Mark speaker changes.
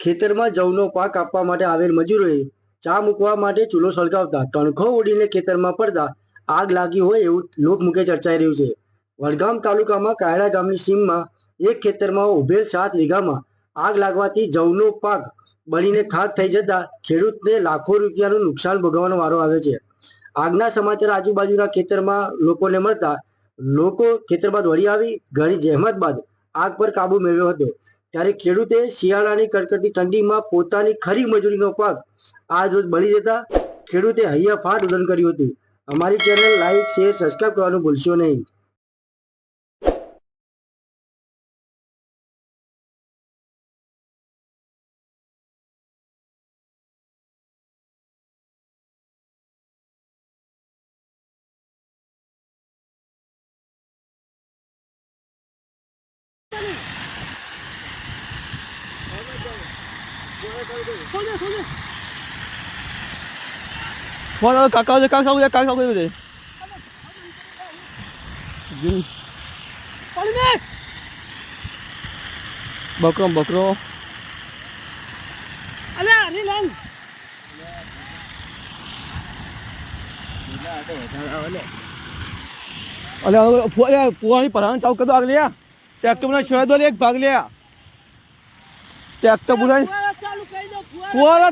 Speaker 1: ખેતરમાં જવનો પાક આપવા માટે આવેલ મજૂરોએ ચા મૂકવા માટે ચૂલો સળગાવતા તણખો ઉડીને ખેતરમાં પડતા આગ લાગી હોય એવું લોકમુખે ચર્ચાઈ રહ્યું છે. વડગામ તાલુકામાં કાયડા ગામની સીમમાં એક ખેતરમાં ઉભેલ સાત વીઘામાં આગ લાગવાથી જવનો પાક બળીને ખાક થઈ જતા ખેડૂતને લાખો રૂપિયાનું નુકસાન ભોગવવાનો વારો આવ્યો છે. આગના સમાચાર આજુબાજુના ખેતરમાં લોકોને મળતા લોકો ખેતરમાં દોડી આવી, ઘણી જહેમત બાદ આગ પર કાબુ મેળવ્યો હતો. ત્યારે ખેડૂતે શિયાળાની કડકડતી ઠંડીમાં પોતાની ખરી મજૂરીનો પાક આજ રોજ બળી જતા ખેડૂતે હૈયાફાટ ઉદન કર્યું હતું. અમારી ચેનલ લાઈક શેર સબસ્ક્રાઈબ કરવાનું ભૂલશો નહીં.
Speaker 2: Dia kakak sawi kakak sawi dia. Gini. બકરો બકરો
Speaker 3: અલ્યા નીલન
Speaker 2: અલે ફોયા પુરાણી પરાણ ચાવ કદો આગ લ્યા ટ્રેક્ટર મને શેડો લે એક ભાગ લ્યા ટ્રેક્ટર પુરાણી
Speaker 3: ચાલુ કરી દો ફુવા
Speaker 2: ફુવારા